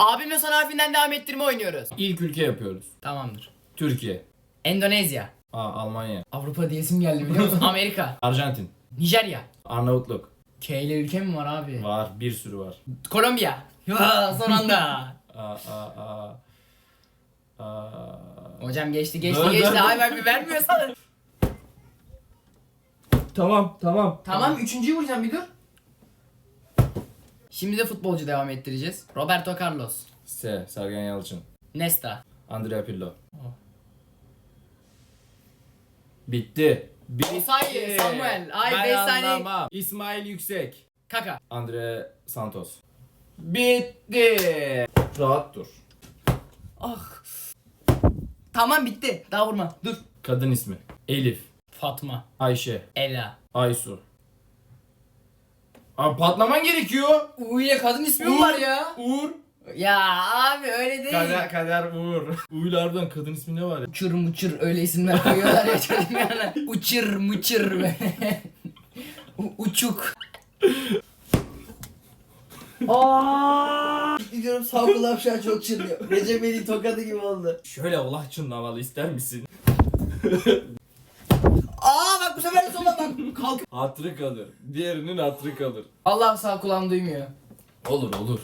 Abimle son harfinden devam ettirme oynuyoruz. İlk ülke yapıyoruz. Tamamdır. Türkiye. Endonezya. Aa, Almanya. Avrupa diyesim geldi biliyor musun? Amerika. Arjantin. Nijerya. Arnavutluk. K ile ülke mi var abi? Var. Bir sürü var. Kolombiya. Ya son anda. Aa, aa, aa. Aa. Hocam geçti geçti Dur, geçti. dur. Ay bak bir vermiyor sana. Tamam tamam. Tamam üçüncüyü vuracağım bir dur. Şimdi de futbolcu devam ettireceğiz. Roberto Carlos. S. Sergen Yalçın. Nesta. Andrea Pirlo. Bitti. Bitti. Osayi, Samuel. Ay, Ben beş saniye. anlamam. İsmail Yüksek. Kaka. Andre Santos. Bitti. Rahat dur. Ah. Tamam bitti. Daha vurma. Dur. Kadın ismi. Elif. Fatma. Ayşe. Ela. Aysu. Abi patlaman gerekiyor. U ile kadın ismi mi var ya? Uğur. Ya abi öyle değil. Kader, kader Uğur. Uğurlardan kadın ismi ne var ya? Uçur muçur öyle isimler koyuyorlar ya çocuklarına. Uçır muçır böyle. U- uçuk. Aaaa! Gidiyorum sağ kulağım şu an çok çınlıyor. Recep İvedik tokadı gibi oldu. Şöyle Allah çınlamalı ister misin? Aa bak bu sefer de sola bak. Kalk. Hatırı kalır. Diğerinin hatırı kalır. Allah sağ kulağım duymuyor. Olur olur.